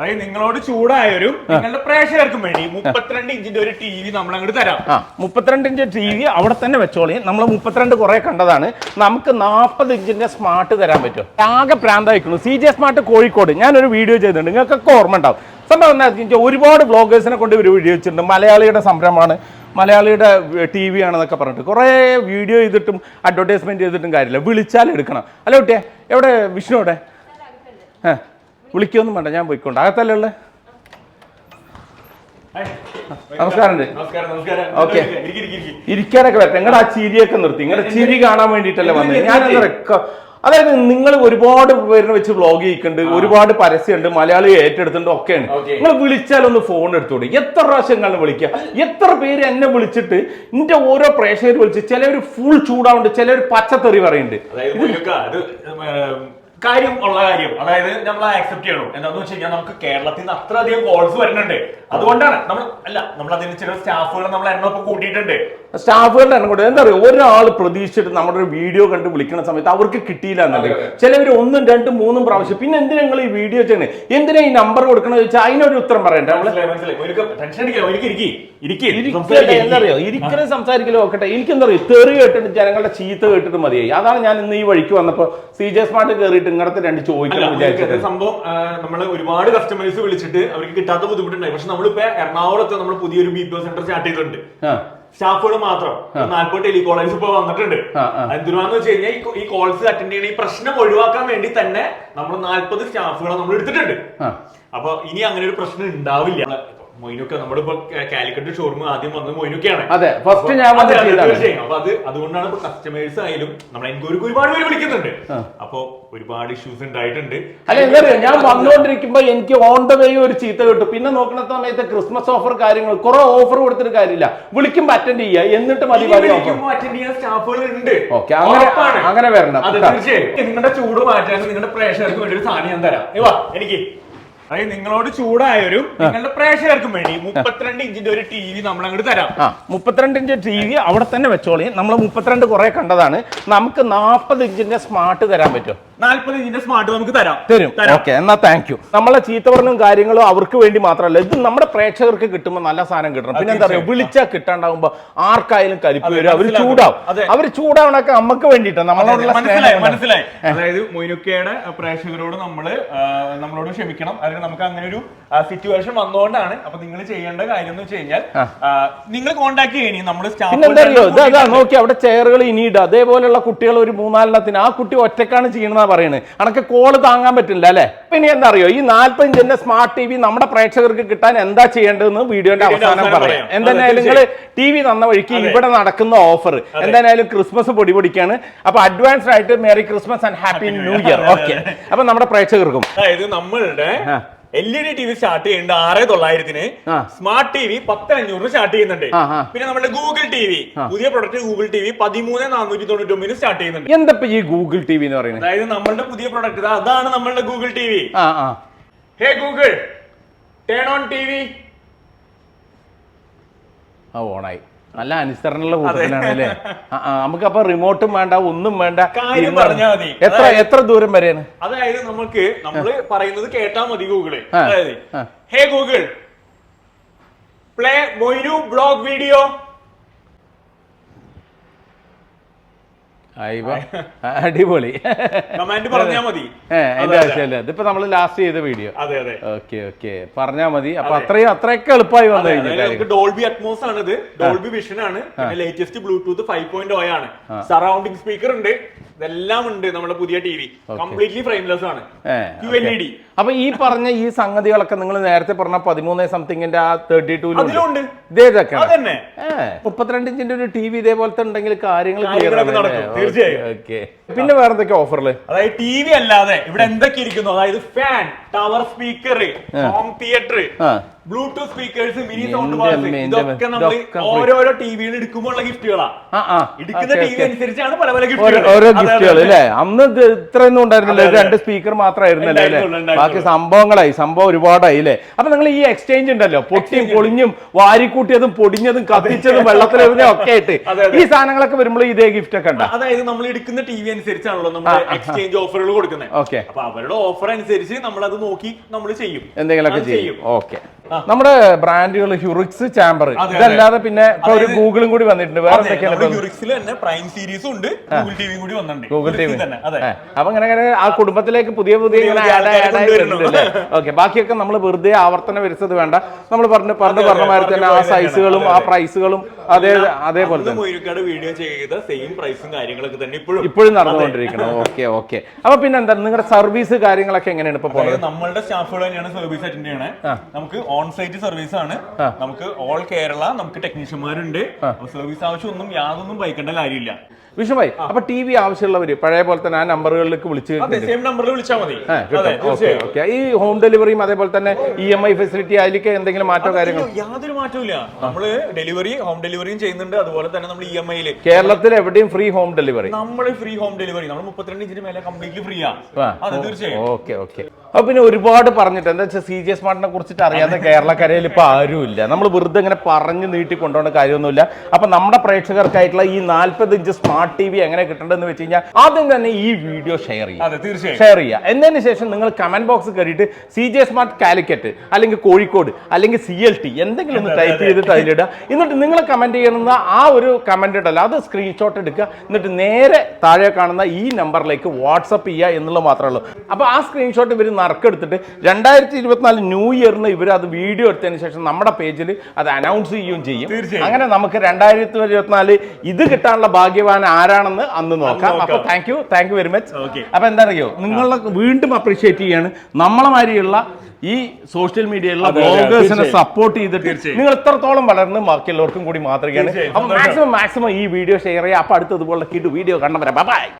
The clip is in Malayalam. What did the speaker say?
അതായത് നിങ്ങളോട് ചൂടായവരും നിങ്ങളുടെ പ്രേക്ഷകർക്കും വേണ്ടി മുപ്പത്തിരണ്ട് ഇഞ്ചിന്റെ ഒരു ടി വി നമ്മൾ അങ്ങോട്ട് തരാം മുപ്പത്തിരണ്ട് ഇഞ്ച് ടി വി അവിടെ തന്നെ വെച്ചോളി. നമ്മൾ മുപ്പത്തിരണ്ട് കുറെ കണ്ടതാണ്. നമുക്ക് നാൽപ്പത് ഇഞ്ചിന്റെ സ്മാർട്ട് തരാൻ പറ്റും ആകെ പ്രാന്തായിക്കുന്നു. C J smart Kozhikode. ഞാനൊരു വീഡിയോ ചെയ്തിട്ടുണ്ട്. നിങ്ങൾക്കൊക്കെ ഓർമ്മ ഉണ്ടാവും സംഭവം എന്താ വെച്ചാൽ ഒരുപാട് ബ്ലോഗേഴ്സിനെ കൊണ്ട് ഒരു വീഡിയോ വെച്ചിട്ടുണ്ട്. മലയാളിയുടെ സംരംഭമാണ്. മലയാളിയുടെ ടി വി ആണെന്നൊക്കെ പറഞ്ഞിട്ട്. കുറേ വീഡിയോ ചെയ്തിട്ടും അഡ്വർടൈസ്മെന്റ് ചെയ്തിട്ടും കാര്യമില്ല. വിളിച്ചാൽ എടുക്കണം. അല്ല കുട്ടിയെ? എവിടെ? വിഷ്ണു എവിടെ? ഏ വിളിക്കൊന്നും വേണ്ട ഞാൻ പോയിക്കൊണ്ട്. അകത്തല്ലേ ഉള്ളത് നമസ്കാരം ഓക്കെ. ഇരിക്കാനൊക്കെ വരട്ടെ. നിങ്ങളുടെ ആ ചിരിയൊക്കെ നിർത്തി. നിങ്ങളുടെ ചിരി കാണാൻ വേണ്ടിയിട്ടല്ലേ വന്നത് ഞാൻ അതായത് നിങ്ങൾ ഒരുപാട് പേരിനെ വെച്ച് വ്ളോഗ് ചെയ്യിക്കുന്നുണ്ട് ഒരുപാട് പരസ്യമുണ്ട് മലയാളി ഏറ്റെടുത്തിട്ടുണ്ട് ഒക്കെയാണ്. നിങ്ങൾ വിളിച്ചാലൊന്ന് ഫോൺ എടുത്തോടി എത്ര പ്രാവശ്യം നിങ്ങൾ വിളിക്കുക എത്ര പേര് എന്നെ വിളിച്ചിട്ട് എന്റെ ഓരോ പ്രേക്ഷകർ വിളിച്ച് ചിലവർ ഫുൾ ചൂടാവുണ്ട് ചിലവർ പച്ചത്തെറി പറയുന്നുണ്ട് കാര്യം ഉള്ള കാര്യം. അതായത് നമ്മൾ ആക്സെപ്റ്റ് ചെയ്യണം. എന്താന്ന് വെച്ച് കഴിഞ്ഞാൽ നമുക്ക് കേരളത്തിൽ നിന്ന് അത്രയധികം കോൾസ് വരുന്നുണ്ട്. അതുകൊണ്ടാണ് നമ്മൾ അല്ല നമ്മൾ അതിന് ചില സ്റ്റാഫുകൾ നമ്മൾ എണ്ണം ഇപ്പൊ കൂട്ടിയിട്ടുണ്ട്. സ്റ്റാഫുകളുടെ എണ്ണം കൂടെ എന്താ പറയുക ഒരാൾ പ്രതീക്ഷിച്ചിട്ട് നമ്മുടെ ഒരു വീഡിയോ കണ്ട് വിളിക്കുന്ന സമയത്ത് അവർക്ക് കിട്ടിയില്ല എന്നുള്ളത്. ചിലവർ ഒന്നും രണ്ടും മൂന്നും പ്രാവശ്യം. പിന്നെ എന്തിനാ നിങ്ങൾ ഈ വീഡിയോ ചെയ്യുന്നത് എന്തിനാ ഈ നമ്പർ കൊടുക്കണമെന്ന് വെച്ചാൽ അതിനൊരു ഉത്തരം പറയണ്ടേ നമ്മൾ? മനസ്സിലായി മനസ്സിലായി. മുരുക, ടെൻഷൻ അടിക്കില്ല? ഇരിക്കി ഇരിക്കി. ഇരിക്കല്ലേ എന്താ അറിയോ? ഇരിക്കലും സംസാരിക്കലും നോക്കട്ടെ. എനിക്ക് എന്താ പറയുക തെറി കേട്ടിട്ട് ജനങ്ങളുടെ ചീത്ത കേട്ടിട്ട് മതിയായി. അതാണ് ഞാൻ ഇന്ന് ഈ വഴിക്ക് വന്നപ്പോ സി ജെ സ്മാർട്ട് കയറിയിട്ട് ഇങ്ങനത്തെ രണ്ട് ചോദിക്കണം വിചാരിച്ചത് സംഭവം നമ്മൾ ഒരുപാട് കസ്റ്റമേഴ്സ് വിളിച്ചിട്ട് അവർക്ക് കിട്ടാത്ത ബുദ്ധിമുട്ടുണ്ടായി. പക്ഷെ നമ്മളിപ്പോ എറണാകുളത്ത് നമ്മൾ പുതിയൊരു B P O centre start ചെയ്തിട്ടുണ്ട്. സ്റ്റാഫുകൾ മാത്രം. നാൽപ്പത് ടെലികോളേഴ്സ് ഇപ്പൊ വന്നിട്ടുണ്ട്. എന്തിനാന്ന് വെച്ച് കഴിഞ്ഞാൽ ഈ- കോൾസ് അറ്റൻഡ് ചെയ്യണ ഈ പ്രശ്നം ഒഴിവാക്കാൻ വേണ്ടി തന്നെ നമ്മൾ നാൽപ്പത് സ്റ്റാഫുകളെ നമ്മൾ എടുത്തിട്ടുണ്ട്. അപ്പൊ ഇനി അങ്ങനെ ഒരു പ്രശ്നം ഉണ്ടാവില്ല. മൊയിനൊക്കെ നമ്മളിപ്പോ കാലിക്കറ്റ് ഷോറൂം ആദ്യം വന്നത് മൊയിനൊക്കെയാണ് അതെ, ഫസ്റ്റ് ഞാൻ അപ്പൊ- അതെ, അതെ, ചെയ്തതാണ്. തീർച്ചയായും. അപ്പൊ അത് അതുകൊണ്ടാണ് ഇപ്പൊ കസ്റ്റമേഴ്സ് ആയാലും നമ്മളെ എനിക്ക് ഒരുപാട് പേര് വിളിക്കുന്നുണ്ട്. അപ്പൊ ഒരുപാട് ഇഷ്യൂസ് ഉണ്ടായിട്ടുണ്ട്. അല്ല എന്താ ഞാൻ വന്നുകൊണ്ടിരിക്കുമ്പോ എനിക്ക് ഓൺ ദ വേ ഒരു ചീത്ത കിട്ടും. പിന്നെ നോക്കുന്ന സമയത്ത് ക്രിസ്മസ് ഓഫർ കാര്യങ്ങൾ കുറെ ഓഫർ കൊടുത്തിട്ട് കാര്യമില്ല. വിളിക്കുമ്പോ അറ്റൻഡ് ചെയ്യുക എന്നിട്ട് മതി ചെയ്യാൻ സ്റ്റാഫുകൾ ഉണ്ട്. ഓക്കെ അങ്ങനെ. അങ്ങനെ വരണം തീർച്ചയായും. നിങ്ങളുടെ ചൂട് മാറ്റാൻ നിങ്ങളുടെ പ്രേക്ഷകർക്ക് വേണ്ടി ഒരു സാധനം ഞാൻ തരാം. എനിക്ക്. അതായത് നിങ്ങളോട് ചൂടായവരും നിങ്ങളുടെ പ്രേക്ഷകർക്കും വേണ്ടി മുപ്പത്തിരണ്ട് ഇഞ്ചിന്റെ ഒരു ടി വി നമ്മൾ അങ്ങോട്ട് തരാം. ആ മുപ്പത്തിരണ്ട് ഇഞ്ച് ടി വി അവിടെ തന്നെ വെച്ചോളി. നമ്മൾ മുപ്പത്തിരണ്ട് കുറെ കണ്ടതാണ്. നമുക്ക് നാൽപ്പത് ഇഞ്ചിന്റെ സ്മാർട്ട് തരാൻ പറ്റും നാല്പത് ഇഞ്ചിന്റെ സ്മാർട്ട് നമുക്ക് തരാം. തരും. ഓക്കെ എന്നാ താങ്ക് യു നമ്മളെ ചീത്ത പറഞ്ഞും കാര്യങ്ങളും അവർക്ക് വേണ്ടി മാത്രമല്ല ഇത് നമ്മുടെ പ്രേക്ഷകർക്ക് കിട്ടുമ്പോൾ നല്ല സാധനം കിട്ടണം. പിന്നെ എന്താ പറയുക വിളിച്ചാൽ കിട്ടാണ്ടാവുമ്പോ ആർക്കായാലും കലിപ്പ് വരും. അവർ ചൂടാവും. അവർ ചൂടാവണൊക്കെ നമുക്ക് വേണ്ടിയിട്ടാണ് നമ്മളോടുള്ള മനസ്സിലായി മനസ്സിലായി. അതായത് മൊയ്നുക്കയുടെ പ്രേക്ഷകരോട് നമ്മൾ നമ്മളോട് ക്ഷമിക്കണം. അല്ലെങ്കിൽ നമുക്ക് അങ്ങനെ ഒരു സിറ്റുവേഷൻ വന്നുകൊണ്ടാണ് അപ്പൊ നിങ്ങൾ ചെയ്യേണ്ട കാര്യം എന്ന് വെച്ച് കഴിഞ്ഞാൽ നിങ്ങൾ കോൺടാക്ട് ചെയ്യണി നമ്മൾ സ്റ്റാഫ് നോക്കി അവിടെ ചെയറുകൾ ഇനിയിട അതേപോലെയുള്ള കുട്ടികൾ ഒരു മൂന്നാലെണ്ണത്തിന് ആ കുട്ടി ഒറ്റക്കാണ് ചെയ്യണമെന്നാ പറയുന്നത് അനക്ക് കോൾ താങ്ങാൻ പറ്റില്ല അല്ലെ? പിന്നെ എന്താ അറിയോ ഈ നാല്പത് ഇഞ്ചിന്റെ സ്മാർട്ട് ടി വി നമ്മുടെ പ്രേക്ഷകർക്ക് കിട്ടാൻ എന്താ ചെയ്യേണ്ടതെന്ന് വീഡിയോന്റെ അവസാനം പറയാം. എന്തായാലും നിങ്ങൾ ടി വി തന്ന വഴിക്ക് ഇവിടെ നടക്കുന്ന ഓഫർ എന്തായാലും ക്രിസ്മസ് പൊടി പൊടിക്കാണ്. അപ്പൊ അഡ്വാൻസ്ഡ് ആയിട്ട് merry Christmas and happy new year okay അപ്പൊ നമ്മുടെ പ്രേക്ഷകർക്കും. അതായത് നമ്മളുടെ. L E D T V start ചെയ്യുന്നുണ്ട് ആറ് തൊള്ളായിരത്തിന്. സ്മാർട്ട് ടി വി പത്ത് അഞ്ഞൂറിന് സ്റ്റാർട്ട് ചെയ്യുന്നുണ്ട്. പിന്നെ നമ്മുടെ ഗൂഗിൾ ടി വി പുതിയ പ്രൊഡക്റ്റ് ഗൂഗിൾ ടി വി പതിമൂന്ന് നാനൂറ്റി തൊണ്ണൂറ്റി ഒമ്പതിന് സ്റ്റാർട്ട് ചെയ്യുന്നുണ്ട്. എന്താ ഈ ഗൂഗിൾ ടി വി എന്ന് പറയുന്നത്? അതായത് നമ്മളുടെ പുതിയ പ്രൊഡക്റ്റ് അതാണ് നമ്മളുടെ Google T V hey Google turn on T V ഓണായി. നല്ല അനുസരണമുള്ള കൂട്ടത്തിലാണ് അല്ലേ നമുക്ക് അപ്പൊ നമുക്കപ്പൊ റിമോട്ടും വേണ്ട ഒന്നും വേണ്ട മതി. എത്ര എത്ര ദൂരം വരെയാണ്? അതായത് നമുക്ക് നമ്മൾ പറയുന്നത് കേട്ടാ മതി ഗൂഗിൾ. അതായത്. Hey Google play Moinu blog video. അടിപൊളി. പറഞ്ഞാ മതി. ഏ അതിന്റെ ആവശ്യമില്ല. ഇതിപ്പോ നമ്മൾ ലാസ്റ്റ് ചെയ്ത വീഡിയോ അതെ അതെ. Okay okay. പറഞ്ഞാ മതി. അപ്പൊ അത്രയും അത്രയൊക്കെ എളുപ്പമായി വന്നു ഡോൾബി അറ്റ്മോസ് ആണ് ഇത് ഡോൾബി വിഷൻ ആണ്. Latest Bluetooth five point o ആണ്. സറൗണ്ടിങ് സ്പീക്കർ ഉണ്ട്. ഇതെല്ലാം ഉണ്ട് നമ്മുടെ പുതിയ ടി വി. കംപ്ലീറ്റ്ലി ഫ്രെയിംലെസ് ആണ്. U Q L E D അപ്പൊ ഈ പറഞ്ഞ ഈ സംഗതികളൊക്കെ നിങ്ങൾ നേരത്തെ പറഞ്ഞ പതിമൂന്ന് സംതിങ്ങിന്റെ ആ തേർട്ടി ടു അതിലുണ്ട്. ഇതേതൊക്കെ മുപ്പത്തിരണ്ട് ഇഞ്ചിന്റെ ഒരു ടി വി ഇതേപോലത്തെ ഉണ്ടെങ്കിൽ കാര്യങ്ങൾ തീർച്ചയായും. ഓക്കെ പിന്നെ വേറെ എന്തൊക്കെ ഓഫറിൽ അതായത് ടി വി അല്ലാതെ ഇവിടെ എന്തൊക്കെ ഇരിക്കുന്നു? അതായത് fan tower speaker home theatre Bluetooth speakers mini sound bars ഇതൊക്കെ നമ്മൾ ഓരോരോ ടിവിയിൽ എടുക്കുമ്പോൾ ഉള്ള ഗിഫ്റ്റുകളാ ആ ആ. എടുക്കുന്ന ഓക്കേ, ടി വി അനുസരിച്ചാണ് പല പല ഗിഫ്റ്റുകൾ ഓരോ ഗിഫ്റ്റുകൾ അല്ലേ? അന്ന് ഇത്രയൊന്നും ഉണ്ടായിരുന്നില്ല. രണ്ട് സ്പീക്കർ മാത്രമായിരുന്നല്ലേ അല്ലേ. ബാക്കി സംഭവങ്ങളായി സംഭവം ഒരുപാടായി അല്ലേ? അപ്പൊ നിങ്ങൾ ഈ എക്സ്ചേഞ്ച് ഉണ്ടല്ലോ പൊട്ടിയും പൊളിഞ്ഞും വാരിക്കൂട്ടിയതും പൊടിഞ്ഞതും കത്തിച്ചതും വെള്ളത്തിലും ഒക്കെ ആയിട്ട്. ഈ സാധനങ്ങളൊക്കെ വരുമ്പോൾ ഇതേ ഗിഫ്റ്റ് ഒക്കെ ഉണ്ട്? അതായത് നമ്മൾ എടുക്കുന്ന ടി വി അനുസരിച്ചാണല്ലോ നമ്മൾ എക്സ്ചേഞ്ച് ഓഫറുകൾ കൊടുക്കുന്നത്. ഓക്കെ. അപ്പൊ അവരുടെ ഓഫർ അനുസരിച്ച് നമ്മൾ അത് നോക്കി നമ്മൾ ചെയ്യും. എന്തെങ്കിലുമൊക്കെ ചെയ്യും. ഓക്കെ. നമ്മുടെ ബ്രാൻഡുകൾ ഹ്യൂറിക്സ് ചാമ്പർ. ഇതല്ലാതെ പിന്നെ ഇപ്പൊ ഒരു ഗൂഗിളും കൂടി വന്നിട്ടുണ്ട്. വേറെ എന്തൊക്കെയാണ് പ്രൈം സീരീസും ഉണ്ട് ഗൂഗിൾ ടിവി കൂടി വന്നിട്ടുണ്ട്. Google T V. തന്നെ അതെ. അപ്പൊ ഇങ്ങനെ ആ കുടുംബത്തിലേക്ക് പുതിയ പുതിയ ഇങ്ങനെ ആഡ് ആയി ആൾക്കാരെ ആഡ് ആയി വരുന്നുണ്ടല്ലേ ഓക്കെ ബാക്കിയൊക്കെ നമ്മൾ വെറുതെ ആവർത്തന വരുത്തത് വേണ്ട. നമ്മൾ പറഞ്ഞു പറഞ്ഞു പറഞ്ഞ മാതിരി തന്നെ ആ സൈസുകളും ആ പ്രൈസുകളും അതേ അതേപോലെ വീഡിയോ ചെയ്ത സെയിം പ്രൈസും കാര്യങ്ങളൊക്കെ തന്നെ ഇപ്പോഴും. ഇപ്പോഴും നടന്നുകൊണ്ടിരിക്കണം ഓക്കെ ഓക്കെ. അപ്പൊ പിന്നെ എന്താ നിങ്ങളുടെ സർവീസ് കാര്യങ്ങളൊക്കെ എങ്ങനെയാണ് ഇപ്പൊ പോകുന്നത് നമ്മളുടെ സ്റ്റാഫുകൾ തന്നെയാണ് സർവീസ് അറ്റൻഡ് ചെയ്യണേ. നമുക്ക് ഓൺ സൈറ്റ് സർവീസ് ആണ് നമുക്ക് ഓൾ കേരള നമുക്ക് ടെക്നീഷ്യന്മാരുണ്ട് സർവീസ് ആവശ്യം ഒന്നും യാതൊന്നും ബൈക്കേണ്ട കാര്യമില്ല. വിഷുഭായി അപ്പൊ ടി വി ആവശ്യമുള്ളവര് പഴയ പോലെ തന്നെ ആ നമ്പറുകളിലേക്ക് വിളിച്ച് സെയിം നമ്പറിൽ വിളിച്ചാൽ മതി. ഓക്കെ ഈ ഹോം ഡെലിവറിയും അതേപോലെ തന്നെ ഇ എം ഐ ഫെസിലിറ്റി അതിലേക്ക് എന്തെങ്കിലും മാറ്റോ കാര്യങ്ങളോ? യാതൊരു മാറ്റവും നമ്മൾ ഡെലിവറി ഹോം ഡെലിവറിയും ചെയ്യുന്നുണ്ട്. അതുപോലെ തന്നെ നമ്മൾ ഇ എം ഐയിൽ കേരളത്തിൽ എവിടെയും ഫ്രീ ഹോം ഡെലിവറി നമ്മൾ ഫ്രീ ഹോം ഡെലിവറി നമ്മൾ മുപ്പത്തിരണ്ട് ഇഞ്ചിന് മേലെ കംപ്ലീറ്റ്ലി ഫ്രീ ആണ് അതെ തീർച്ചയായും. Okay okay. അപ്പൊ പിന്നെ ഒരുപാട് പറഞ്ഞിട്ട് എന്താ വെച്ചാൽ സി ജി എസ് മാർട്ടിനെ കുറിച്ചിട്ട് അറിയാവുന്ന കേരളക്കരയിൽ ഇപ്പൊ ആരുമില്ല. നമ്മൾ വെറുതെ ഇങ്ങനെ പറഞ്ഞു നീട്ടി കൊണ്ടുപോകേണ്ട കാര്യമൊന്നുമില്ല. അപ്പൊ നമ്മുടെ പ്രേക്ഷകർക്കായിട്ടുള്ള ഈ നാല്പത് ഇഞ്ച് സ്മാർട്ട് ടി വി എങ്ങനെ കിട്ടേണ്ടതെന്ന് വെച്ച് കഴിഞ്ഞാൽ ആദ്യം തന്നെ ഈ വീഡിയോ ഷെയർ ചെയ്യുക. ഷെയർ ചെയ്യുക. എന്നതിന് ശേഷം നിങ്ങൾ കമന്റ് ബോക്സ് കയറിയിട്ട് C G S smart Calicut അല്ലെങ്കിൽ കോഴിക്കോട് അല്ലെങ്കിൽ സി എൽ ടി എന്തെങ്കിലും ഒന്ന് ടൈപ്പ് ചെയ്തിട്ട് അതിലിടുക. എന്നിട്ട് നിങ്ങൾ കമന്റ് ചെയ്യുന്ന ആ ഒരു കമന്റ് ഇടല്ല അത് സ്ക്രീൻഷോട്ട് എടുക്കുക. എന്നിട്ട് നേരെ താഴെ കാണുന്ന ഈ നമ്പറിലേക്ക് വാട്സപ്പ് ചെയ്യുക എന്നുള്ളത് മാത്രമേ ഉള്ളൂ. അപ്പൊ ആ സ്ക്രീൻഷോട്ട് ഇവർ നറുക്കെടുത്തിട്ട് രണ്ടായിരത്തി ഇരുപത്തിനാല് ന്യൂ ഇയറിന് ഇവർ അത് വീഡിയോ എടുത്തതിന് ശേഷം നമ്മുടെ പേജിൽ അത് അനൗൺസ് ചെയ്യുകയും ചെയ്യും. അങ്ങനെ നമുക്ക് രണ്ടായിരത്തി ഇരുപത്തിനാല് ഇത് കിട്ടാനുള്ള ഭാഗ്യവാൻ ആരാണെന്ന് അന്ന് നോക്കാം. അപ്പൊ thank you thank you very much. അപ്പൊ എന്താ അറിയോ നിങ്ങളെ വീണ്ടും അപ്രീഷിയേറ്റ് ചെയ്യാണ്. നമ്മളെ മാതിരിയുള്ള ഈ സോഷ്യൽ മീഡിയയിലുള്ള ബ്ലോഗേഴ്സിനെ സപ്പോർട്ട് ചെയ്തിട്ട് നിങ്ങൾ എത്രത്തോളം വളർന്ന് ബാക്കിയുള്ളവർക്കും കൂടി മാതൃകയാണ്. അപ്പൊ മാക്സിമം മാക്സിമം ഈ വീഡിയോ ഷെയർ ചെയ്യുക അപ്പൊ അടുത്തതുപോലെ കിട്ടു വീഡിയോ കണ്ടവരെ. ബൈ